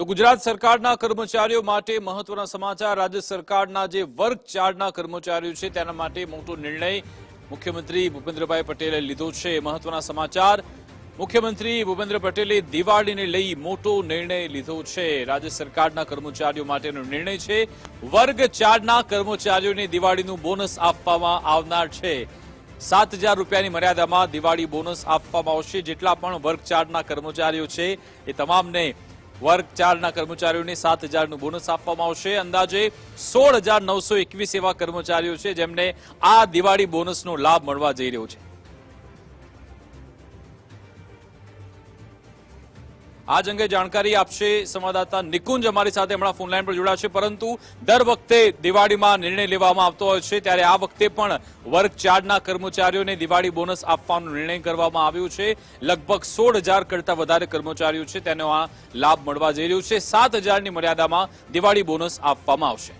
તો ગુજરાત સરકારના કર્મચારીઓ માટે મહત્વના સમાચાર. રાજ્ય સરકારના જે વર્ગ ચાર્ટના કર્મચારીઓ છે, તેના માટે મોટો નિર્ણય મુખ્યમંત્રી ભૂપેન્દ્રભાઈ પટેલે લીધો છે. મહત્વના સમાચાર. મુખ્યમંત્રી ભૂપેન્દ્ર પટેલે દિવાળીને લઈ મોટો નિર્ણય લીધો છે. રાજ્ય સરકારના કર્મચારીઓ માટેનો નિર્ણય છે વર્ગ ચારના કર્મચારીઓને દિવાળીનું બોનસ આપવામાં આવનાર છે. સાત હજાર રૂપિયાની મર્યાદામાં દિવાળી બોનસ આપવામાં આવશે. જેટલા પણ વર્ગ ચાર્ટના કર્મચારીઓ છે, એ તમામને વર્ગ ચારના કર્મચારીઓને સાત હજારનું બોનસ આપવામાં આવશે. અંદાજે સોળ હજાર નવસો એકવીસ એવા કર્મચારીઓ છે જેમને આ દિવાળી બોનસનો લાભ મળવા જઈ રહ્યો છે. આજ અંગે જાણકારી આપશે સંવાદદાતા નિકુંજ, અમારી સાથે હમણાં ફોનલાઈન પર જોડાશે પરંતુ દર વખતે દિવાળીમાં નિર્ણય લેવામાં આવતો હોય છે, ત્યારે આ વખતે પણ વર્ગ ચાર્ટના કર્મચારીઓને દિવાળી બોનસ આપવાનો નિર્ણય કરવામાં આવ્યો છે. લગભગ સોળ કરતા વધારે કર્મચારીઓ છે, તેનો આ લાભ મળવા જઈ રહ્યો છે. સાત હજારની મર્યાદામાં દિવાળી બોનસ આપવામાં આવશે.